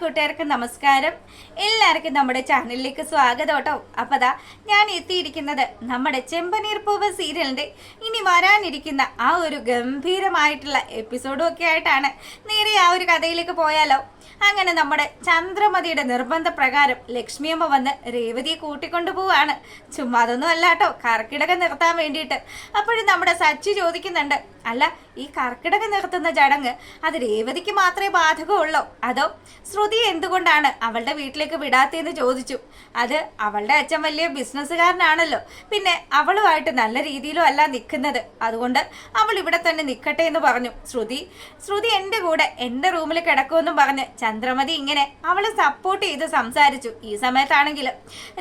കൂട്ടുകാർക്കും നമസ്കാരം. എല്ലാവർക്കും നമ്മുടെ ചാനലിലേക്ക് സ്വാഗതം കേട്ടോ അപ്പോൾ ഞാൻ എത്തിയിരിക്കുന്നത് നമ്മുടെ ചെമ്പനീർ പൂവ് സീരിയലിന്റെ ഇനി വരാനിരിക്കുന്ന ആ ഒരു ഗംഭീരമായിട്ടുള്ള എപ്പിസോഡും ഒക്കെ ആയിട്ടാണ്. നേരെ ആ ഒരു കഥയിലേക്ക് പോയാലോ? അങ്ങനെ നമ്മുടെ ചന്ദ്രമതിയുടെ നിർബന്ധ പ്രകാരം ലക്ഷ്മിയമ്മ വന്ന് രേവതിയെ കൂട്ടിക്കൊണ്ടു പോവാണ് ചുമ്മാ അതൊന്നും അല്ല കേട്ടോ കർക്കിടകം നിർത്താൻ വേണ്ടിയിട്ട്. അപ്പോഴും നമ്മുടെ സച്ചി ചോദിക്കുന്നുണ്ട് അല്ല ഈ കർക്കിടകം നിർത്തുന്ന ചടങ്ങ് അത് രേവതിക്ക് മാത്രമേ ബാധകമുള്ളൂ? അതോ ശ്രുതി എന്തുകൊണ്ടാണ് അവളുടെ വീട്ടിലേക്ക് വിടാത്തതെന്ന് ചോദിച്ചു. അത് അവളുടെ അച്ഛൻ വലിയ ബിസിനസ്സുകാരനാണല്ലോ. പിന്നെ അവളുമായിട്ട് നല്ല രീതിയിലും അല്ല നിൽക്കുന്നത്. അതുകൊണ്ട് അവൾ ഇവിടെ തന്നെ നിൽക്കട്ടെ എന്ന് പറഞ്ഞു. ശ്രുതി ശ്രുതി എന്റെ കൂടെ എന്റെ റൂമിൽ കിടക്കുമെന്നും പറഞ്ഞ് ചന്ദ്രമതി ഇങ്ങനെ അവളെ സപ്പോർട്ട് ചെയ്ത് സംസാരിച്ചു. ഈ സമയത്താണെങ്കിൽ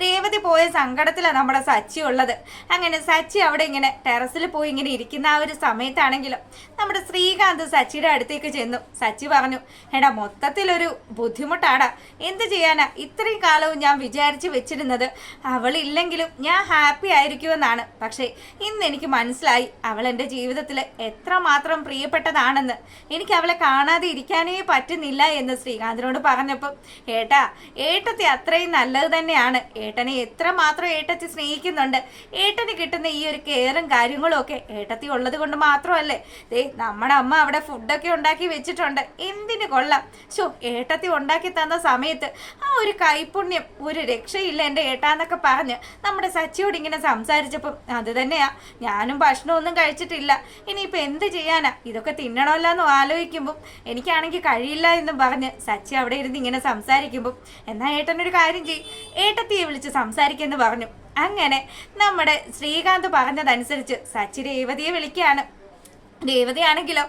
രേവതി പോയ സങ്കടത്തിലാണ് നമ്മുടെ സച്ചി ഉള്ളത്. അങ്ങനെ സച്ചി അവിടെ ഇങ്ങനെ ടെറസിൽ പോയി ഇങ്ങനെ ഇരിക്കുന്ന ആ ഒരു സമയത്താണെങ്കിലും നമ്മുടെ ശ്രീകാന്ത് സച്ചിയുടെ അടുത്തേക്ക് ചെന്നു. സച്ചി പറഞ്ഞു എടാ മൊത്തത്തിലൊരു ബുദ്ധിമുട്ടാടാ. എന്ത് ചെയ്യാനാ? ഇത്രയും കാലവും ഞാൻ വിചാരിച്ചു വെച്ചിരുന്നത് അവളില്ലെങ്കിലും ഞാൻ ഹാപ്പി ആയിരിക്കുമെന്നാണ്. പക്ഷേ ഇന്ന് എനിക്ക് മനസ്സിലായി അവൾ എന്റെ ജീവിതത്തിൽ എത്രമാത്രം പ്രിയപ്പെട്ടതാണെന്ന്. എനിക്ക് അവളെ കാണാതെ ഇരിക്കാനേ പറ്റുന്നില്ല എന്ന് ശ്രീകാന്തിനോട് പറഞ്ഞപ്പം ഏട്ടാ ഏട്ടത്തി അത്രയും നല്ലത് തന്നെയാണ്. ഏട്ടനെ എത്ര മാത്രം ഏട്ടത്തി സ്നേഹിക്കുന്നുണ്ട്. ഏട്ടന് കിട്ടുന്ന ഈ ഒരു കെയറും കാര്യങ്ങളും ഒക്കെ ഏട്ടത്തി ഉള്ളത് കൊണ്ട് മാത്രമല്ലേ. ദേ നമ്മുടെ അമ്മ അവിടെ ഫുഡൊക്കെ ഉണ്ടാക്കി വെച്ചിട്ടുണ്ട്. എന്തിന് കൊള്ളാം. ഷോ ഏട്ടത്തി ഉണ്ടാക്കി തന്ന സമയത്ത് ആ ഒരു കൈപുണ്യം ഒരു രക്ഷയില്ല എന്റെ ഏട്ടാന്നൊക്കെ പറഞ്ഞ് നമ്മുടെ സച്ചിയോട് ഇങ്ങനെ സംസാരിച്ചപ്പം അത് തന്നെയാ. ഞാനും ഭക്ഷണമൊന്നും കഴിച്ചിട്ടില്ല. ഇനിയിപ്പോൾ എന്ത് ചെയ്യാനാ? ഇതൊക്കെ തിന്നണമല്ലോ എന്ന് ആലോചിക്കുമ്പോൾ എനിക്കാണെങ്കിൽ കഴിയില്ല എന്നും പറഞ്ഞ് സച്ചി അവിടെ ഇരുന്ന് ഇങ്ങനെ സംസാരിക്കുമ്പോൾ എന്നാ ഏട്ടനൊരു കാര്യം ചെയ്യും. ഏട്ടത്തിയെ വിളിച്ച് സംസാരിക്കുമെന്ന് പറഞ്ഞു. അങ്ങനെ നമ്മുടെ ശ്രീകാന്ത് പറഞ്ഞതനുസരിച്ച് സച്ചി രേവതിയെ വിളിക്കുകയാണ്. രേവതിയാണെങ്കിലോ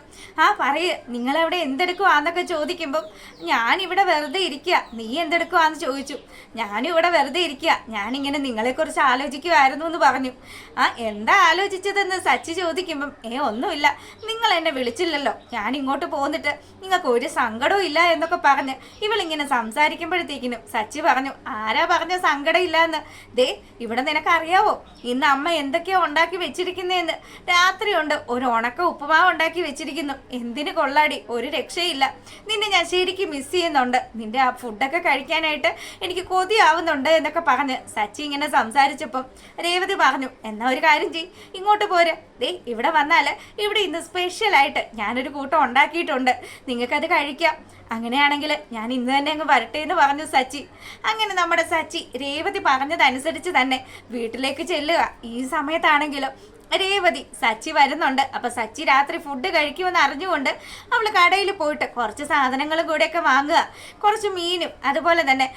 ആ പറയ്. നിങ്ങളവിടെ എന്തെടുക്കുവാന്നൊക്കെ ചോദിക്കുമ്പം ഞാനിവിടെ വെറുതെ ഇരിക്കുക നീ എന്തെടുക്കുവാന്ന് ചോദിച്ചു. ഞാനും ഇവിടെ വെറുതെ ഇരിക്കുക ഞാനിങ്ങനെ നിങ്ങളെക്കുറിച്ച് ആലോചിക്കുമായിരുന്നു എന്ന് പറഞ്ഞു. ആ എന്താ ആലോചിച്ചതെന്ന് സച്ചി ചോദിക്കുമ്പം ഏ ഒന്നുമില്ല. നിങ്ങൾ എന്നെ വിളിച്ചില്ലല്ലോ. ഞാൻ ഇങ്ങോട്ട് പോന്നിട്ട് നിങ്ങൾക്ക് ഒരു സങ്കടവും ഇല്ല എന്നൊക്കെ പറഞ്ഞ് ഇവളിങ്ങനെ സംസാരിക്കുമ്പോഴത്തേക്കിനും സച്ചി പറഞ്ഞു ആരാ പറഞ്ഞ സങ്കടം ഇല്ല എന്ന് ദേ ഇവിടെ നിനക്കറിയാവോ? ഇന്ന് അമ്മ എന്തൊക്കെയാ ഉണ്ടാക്കി വെച്ചിരിക്കുന്നതെന്ന് രാത്രിയുണ്ട്. ഒരു ഉണക്ക ഉപ്പുമാവ് ഉണ്ടാക്കി വെച്ചിരിക്കുന്നു. എന്തിനു കൊള്ളാടി? ഒരു രക്ഷയില്ല. നിന്നെ ഞാൻ ശരിക്കും മിസ് ചെയ്യുന്നുണ്ട്. നിന്റെ ആ ഫുഡൊക്കെ കഴിക്കാനായിട്ട് എനിക്ക് കൊതിയാവുന്നുണ്ട് എന്നൊക്കെ പറഞ്ഞ് സച്ചി ഇങ്ങനെ സംസാരിച്ചപ്പം രേവതി പറഞ്ഞു എന്നാ ഒരു കാര്യം ചെയ് ഇങ്ങോട്ട് പോര്. ദേ ഇവിടെ വന്നാൽ ഇവിടെ ഇന്ന് സ്പെഷ്യലായിട്ട് ഞാനൊരു കൂട്ടം ഉണ്ടാക്കിയിട്ടുണ്ട്. നിങ്ങൾക്കത് കഴിക്കാം. അങ്ങനെയാണെങ്കിൽ ഞാൻ ഇന്ന് തന്നെ അങ്ങ് വരട്ടെ എന്ന് പറഞ്ഞു സച്ചി. അങ്ങനെ നമ്മുടെ സച്ചി രേവതി പറഞ്ഞതനുസരിച്ച് തന്നെ വീട്ടിലേക്ക് ചെല്ലുക. ഈ സമയത്താണെങ്കിലും രേവതി സച്ചി വരുന്നുണ്ട്. അപ്പൊ സച്ചി രാത്രി ഫുഡ് കഴിക്കുമെന്ന് അറിഞ്ഞുകൊണ്ട് അവൾ കടയിൽ പോയിട്ട് കുറച്ച് സാധനങ്ങളും കൂടെയൊക്കെ വാങ്ങുക. കുറച്ച് മീനും അതുപോലെ തന്നെ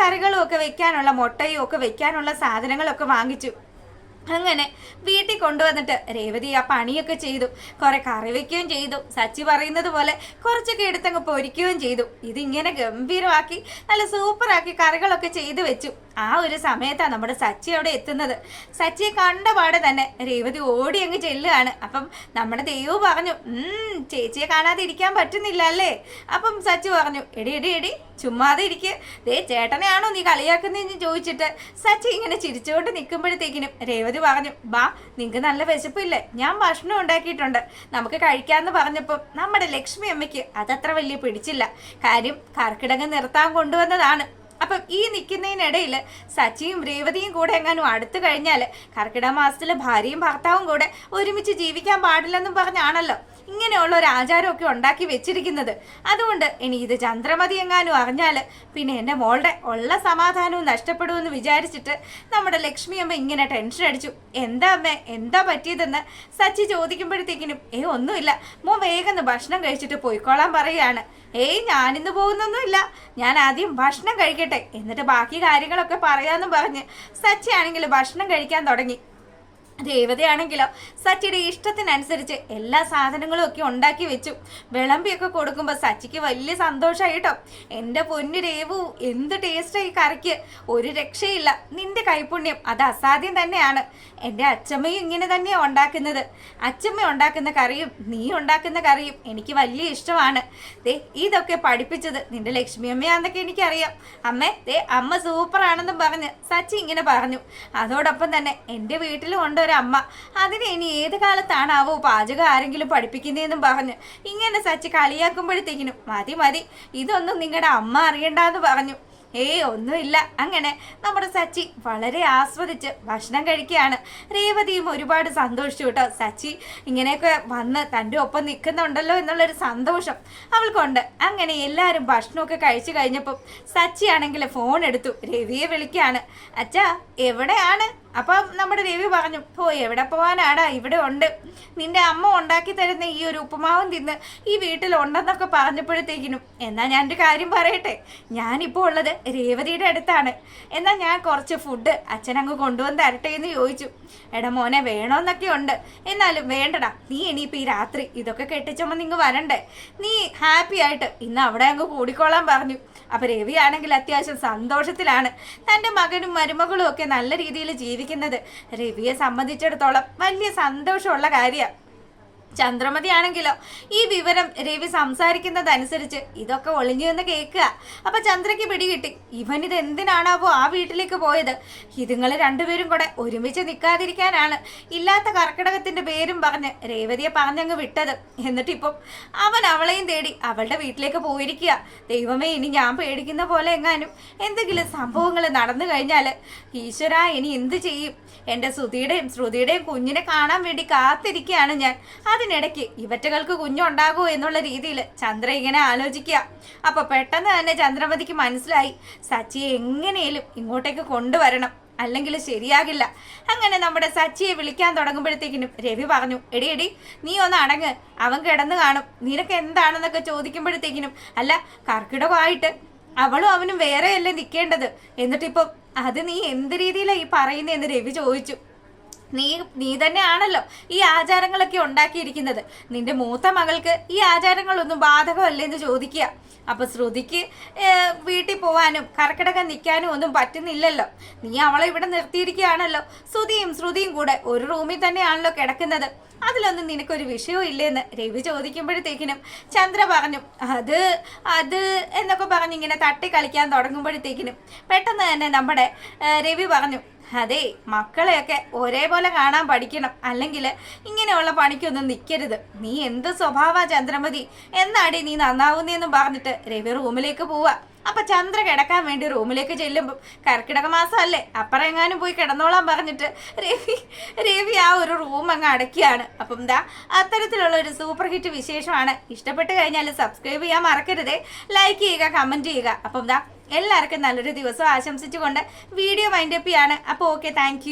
കറികളും ഒക്കെ വെക്കാനുള്ള മുട്ടയും ഒക്കെ വെക്കാനുള്ള സാധനങ്ങളൊക്കെ വാങ്ങിച്ചു. അങ്ങനെ വീട്ടിൽ കൊണ്ടുവന്നിട്ട് രേവതി ആ പണിയൊക്കെ ചെയ്തു. കുറെ കറി വയ്ക്കുകയും ചെയ്തു. സച്ചി പറയുന്നത് പോലെ കുറച്ചൊക്കെ എടുത്തങ്ങ് പൊരിക്കുകയും ചെയ്തു. ഇതിങ്ങനെ ഗംഭീരമാക്കി നല്ല സൂപ്പറാക്കി കറികളൊക്കെ ചെയ്തു വെച്ചു. ആ ഒരു സമയത്താണ് നമ്മുടെ സച്ചി അവിടെ എത്തുന്നത്. സച്ചിയെ കണ്ട പാടെ തന്നെ രേവതി ഓടി അങ്ങ് ചെല്ലുകയാണ്. അപ്പം നമ്മുടെ ദൈവം പറഞ്ഞു ചേച്ചിയെ കാണാതെ ഇരിക്കാൻ പറ്റുന്നില്ല അല്ലേ? അപ്പം സച്ചി പറഞ്ഞു എടി എടി എടി ചുമ്മാതെ ഇരിക്കുക ദേ ചേട്ടനെയാണോ നീ കളിയാക്കുന്നതെന്ന് ചോദിച്ചിട്ട്? സച്ചി ഇങ്ങനെ ചിരിച്ചുകൊണ്ട് നിൽക്കുമ്പോഴത്തേക്കിനും രേവതി പറഞ്ഞു ബാ നിങ്ങൾക്ക് നല്ല വിശപ്പില്ലേ? ഞാൻ ഭക്ഷണം ഉണ്ടാക്കിയിട്ടുണ്ട്. നമുക്ക് കഴിക്കാമെന്ന് പറഞ്ഞപ്പോൾ നമ്മുടെ ലക്ഷ്മി അമ്മയ്ക്ക് അതത്ര വലിയ പിടിച്ചില്ല. കാര്യം കർക്കിടകം നിർത്താൻ കൊണ്ടുവന്നതാണ്. അപ്പം ഈ നിൽക്കുന്നതിനിടയിൽ സച്ചിയും രേവതിയും കൂടെ എങ്ങാനും അടുത്തു കഴിഞ്ഞാൽ കർക്കിടക മാസത്തിൽ ഭാര്യയും ഭർത്താവും കൂടെ ഒരുമിച്ച് ജീവിക്കാൻ പാടില്ലെന്നും പറഞ്ഞാണല്ലോ. ഇങ്ങനെയുള്ള ഒരു ആചാരമൊക്കെ ഉണ്ടാക്കി വെച്ചിരിക്കുന്നത്. അതുകൊണ്ട് ഇനി ഇത് ചന്ദ്രമതി എങ്ങാനും അറിഞ്ഞാൽ പിന്നെ എന്റെ മോളുടെ ഉള്ള സമാധാനവും നഷ്ടപ്പെടുമെന്ന് വിചാരിച്ചിട്ട് നമ്മുടെ ലക്ഷ്മി അമ്മ ഇങ്ങനെ ടെൻഷൻ അടിച്ചു. എന്താ അമ്മേ എന്താ പറ്റിയതെന്ന്? സച്ചി ചോദിക്കുമ്പോഴത്തേക്കിനും ഏ ഒന്നുമില്ല. മോ വേഗം ഭക്ഷണം കഴിച്ചിട്ട് പോയിക്കോളാൻ പറയുകയാണ്. ഏയ് ഞാനിന്ന് പോകുന്നൊന്നുമില്ല. ഞാൻ ആദ്യം ഭക്ഷണം കഴിക്കട്ടെ. എന്നിട്ട് ബാക്കി കാര്യങ്ങളൊക്കെ പറയാമെന്നും പറഞ്ഞ് സച്ചി ആണെങ്കിൽ ഭക്ഷണം കഴിക്കാൻ തുടങ്ങി. ദേവതയാണെങ്കിലോ സച്ചിയുടെ ഇഷ്ടത്തിനനുസരിച്ച് എല്ലാ സാധനങ്ങളും ഒക്കെ ഉണ്ടാക്കി വെച്ചു. വിളമ്പിയൊക്കെ കൊടുക്കുമ്പോൾ സച്ചിക്ക് വലിയ സന്തോഷമായി കേട്ടോ എന്റെ പൊന്നു രേവു എന്ത് ടേസ്റ്റായി കറിക്ക്? ഒരു രക്ഷയില്ല. നിന്റെ കൈപുണ്യം അത് അസാധ്യം തന്നെയാണ്. എന്റെ അച്ചമ്മയും ഇങ്ങനെ തന്നെയാണ് ഉണ്ടാക്കുന്നത്. അച്ചമ്മ ഉണ്ടാക്കുന്ന കറിയും നീ ഉണ്ടാക്കുന്ന കറിയും എനിക്ക് വലിയ ഇഷ്ടമാണ്. ദേ ഇതൊക്കെ പഠിപ്പിച്ചത് നിന്റെ ലക്ഷ്മി അമ്മയാന്നൊക്കെ എനിക്കറിയാം. അമ്മേ ദേ അമ്മ സൂപ്പറാണെന്നും പറഞ്ഞ് സച്ചി ഇങ്ങനെ പറഞ്ഞു. അതോടൊപ്പം തന്നെ എന്റെ വീട്ടിലും ഉണ്ട് ഒരു അമ്മ അതിനെ ഇനി ഏത് കാലത്താണാവോ പാചകം ആരെങ്കിലും പഠിപ്പിക്കുന്നതെന്നും പറഞ്ഞു. ഇങ്ങനെ സച്ചി കളിയാക്കുമ്പോഴത്തേക്കിനും മതി മതി. ഇതൊന്നും നിങ്ങളുടെ അമ്മ അറിയണ്ടെന്ന് പറഞ്ഞു. ഏയ് ഒന്നുമില്ല. അങ്ങനെ നമ്മുടെ സച്ചി വളരെ ആസ്വദിച്ച് ഭക്ഷണം കഴിക്കുകയാണ്. രേവതിയും ഒരുപാട് സന്തോഷിച്ചു കേട്ടോ. സച്ചി ഇങ്ങനെയൊക്കെ വന്ന് തന്റെ ഒപ്പം നിൽക്കുന്നുണ്ടല്ലോ എന്നുള്ളൊരു സന്തോഷം അവൾക്കുണ്ട്. അങ്ങനെ എല്ലാവരും ഭക്ഷണമൊക്കെ കഴിച്ചു കഴിഞ്ഞപ്പം സച്ചി ആണെങ്കിൽ ഫോൺ എടുത്തു രവിയെ വിളിക്കുകയാണ്. അച്ഛാ എവിടെയാണ്? അപ്പം നമ്മുടെ രവി പറഞ്ഞു ഓ എവിടെ പോവാനാടാ ഇവിടെ ഉണ്ട്. നിന്റെ അമ്മ ഉണ്ടാക്കി തരുന്ന ഈ ഒരു ഉപ്പുമാവും തിന്ന് ഈ വീട്ടിൽ വീട്ടിലുണ്ടെന്നൊക്കെ പറഞ്ഞപ്പോഴത്തേക്കിനും എന്നാ ഞാൻ ഒരു കാര്യം പറയട്ടെ? ഞാനിപ്പോൾ ഉള്ളത് രേവതിയുടെ അടുത്താണ്. എന്നാ ഞാൻ കുറച്ച് ഫുഡ് അച്ഛനങ്ങ് കൊണ്ടുവന്ന് തരട്ടെ എന്ന് ചോദിച്ചു. എടാ മോനെ വേണോന്നൊക്കെ ഉണ്ട്. എന്നാലും വേണ്ടടാ നീ ഇനിയിപ്പോൾ ഈ രാത്രി ഇതൊക്കെ കെട്ടിച്ചമ്മ നിങ്ങൾ വരണ്ടേ? നീ ഹാപ്പി ആയിട്ട് ഇന്ന് അവിടെ അങ്ങ് കൂടിക്കോളാൻ പറഞ്ഞു. അപ്പൊ രവി ആണെങ്കിൽ അത്യാവശ്യം സന്തോഷത്തിലാണ്. തന്റെ മകനും മരുമകളും ഒക്കെ നല്ല രീതിയിൽ ജീവിക്കുന്നത് രവിയെ സംബന്ധിച്ചിടത്തോളം വലിയ സന്തോഷമുള്ള കാര്യമാണ് ചന്ദ്രമതി ആണെങ്കിലോ ഈ വിവരം രവി സംസാരിക്കുന്നതനുസരിച്ച് ഇതൊക്കെ ഒളിഞ്ഞു എന്ന് കേൾക്കുക. അപ്പൊ ചന്ദ്രയ്ക്ക് പിടികിട്ടി. ഇവൻ ഇത് എന്തിനാണാവോ ആ വീട്ടിലേക്ക് പോയത്? ഇതുങ്ങൾ രണ്ടുപേരും കൂടെ ഒരുമിച്ച് നിൽക്കാതിരിക്കാനാണ്. ഇല്ലാത്ത കർക്കിടകത്തിന്റെ പേരും പറഞ്ഞ് രേവതിയെ പറഞ്ഞങ്ങ് വിട്ടത്. എന്നിട്ടിപ്പം അവൻ അവളെയും തേടി അവളുടെ വീട്ടിലേക്ക് പോയിരിക്കുക. ദൈവമേ ഇനി ഞാൻ പേടിക്കുന്ന പോലെ എങ്ങാനും എന്തെങ്കിലും സംഭവങ്ങൾ നടന്നു കഴിഞ്ഞാൽ ഈശ്വര ഇനി എന്ത് ചെയ്യും? എന്റെ ശ്രുതിയുടെയും ശ്രുതിയുടെയും കുഞ്ഞിനെ കാണാൻ വേണ്ടി കാത്തിരിക്കുകയാണ് ഞാൻ. അതിനിടയ്ക്ക് ഇവറ്റകൾക്ക് കുഞ്ഞുണ്ടാകുമോ എന്നുള്ള രീതിയിൽ ചന്ദ്ര ഇങ്ങനെ ആലോചിക്കുക. അപ്പൊ പെട്ടെന്ന് തന്നെ ചന്ദ്രമതിക്ക് മനസ്സിലായി സച്ചിയെ എങ്ങനെയും ഇങ്ങോട്ടേക്ക് കൊണ്ടുവരണം. അല്ലെങ്കിൽ ശരിയാകില്ല. അങ്ങനെ നമ്മുടെ സച്ചിയെ വിളിക്കാൻ തുടങ്ങുമ്പോഴത്തേക്കിനും രവി പറഞ്ഞു എടി എടി നീ ഒന്ന് അടങ്ങ്. അവൻ കിടന്നു കാണും. നിനക്ക് എന്താണെന്നൊക്കെ ചോദിക്കുമ്പോഴത്തേക്കിനും അല്ല കർക്കിടകമായിട്ട് അവളും അവനും വേറെയല്ലേ നിൽക്കേണ്ടത് എന്നിട്ടിപ്പം അത് നീ എന്ത് രീതിയിലാണ് ഈ പറയുന്നതെന്ന് രവി ചോദിച്ചു. നീ നീ തന്നെയാണല്ലോ ഈ ആചാരങ്ങളൊക്കെ ഉണ്ടാക്കിയിരിക്കുന്നത്. നിന്റെ മൂത്ത മകൾക്ക് ഈ ആചാരങ്ങളൊന്നും ബാധകമല്ലേ എന്ന് ചോദിക്കുക. അപ്പൊ ശ്രുതിക്ക് വീട്ടിൽ പോവാനും കർക്കിടകം നിൽക്കാനും ഒന്നും പറ്റുന്നില്ലല്ലോ. നീ അവളെ ഇവിടെ നിർത്തിയിരിക്കുകയാണല്ലോ. ശ്രുതിയും ശ്രുതിയും കൂടെ ഒരു റൂമിൽ തന്നെയാണല്ലോ കിടക്കുന്നത്. അതിലൊന്നും നിനക്കൊരു വിഷയവും ഇല്ലെന്ന് രവി ചോദിക്കുമ്പോഴത്തേക്കിനും ചന്ദ്ര പറഞ്ഞു അത് അത് എന്നൊക്കെ പറഞ്ഞ് ഇങ്ങനെ തട്ടി കളിക്കാൻ തുടങ്ങുമ്പോഴത്തേക്കിനും പെട്ടെന്ന് തന്നെ നമ്മുടെ രവി പറഞ്ഞു അതെ മക്കളെയൊക്കെ ഒരേപോലെ കാണാൻ പഠിക്കണം. അല്ലെങ്കിൽ ഇങ്ങനെയുള്ള പണിക്കൊന്നും നിൽക്കരുത് നീ എന്ത് സ്വഭാവ ചന്ദ്രമതി? എന്നാടി നീ നന്നാവുന്നേന്നും പറഞ്ഞിട്ട് രവി റൂമിലേക്ക് പോവാ. അപ്പൊ ചന്ദ്ര കിടക്കാൻ വേണ്ടി റൂമിലേക്ക് ചെല്ലുമ്പോൾ കർക്കിടക മാസമല്ലേ? അപ്പുറം എങ്ങാനും പോയി കിടന്നോളാൻ പറഞ്ഞിട്ട് രവി രവി ആ ഒരു റൂം അങ്ങ് അടക്കിയാണ്. അപ്പം എന്താ അത്തരത്തിലുള്ള ഒരു സൂപ്പർ ഹിറ്റ് വിശേഷമാണ്. ഇഷ്ടപ്പെട്ട് കഴിഞ്ഞാൽ സബ്സ്ക്രൈബ് ചെയ്യാൻ മറക്കരുതേ. ലൈക്ക് ചെയ്യുക കമന്റ് ചെയ്യുക. അപ്പം എന്താ എല്ലാവർക്കും നല്ലൊരു ദിവസം ആശംസിച്ചുകൊണ്ട് വീഡിയോ വൈൻഡപ്പ് ചെയ്യാണ്. അപ്പോൾ ഓക്കെ താങ്ക്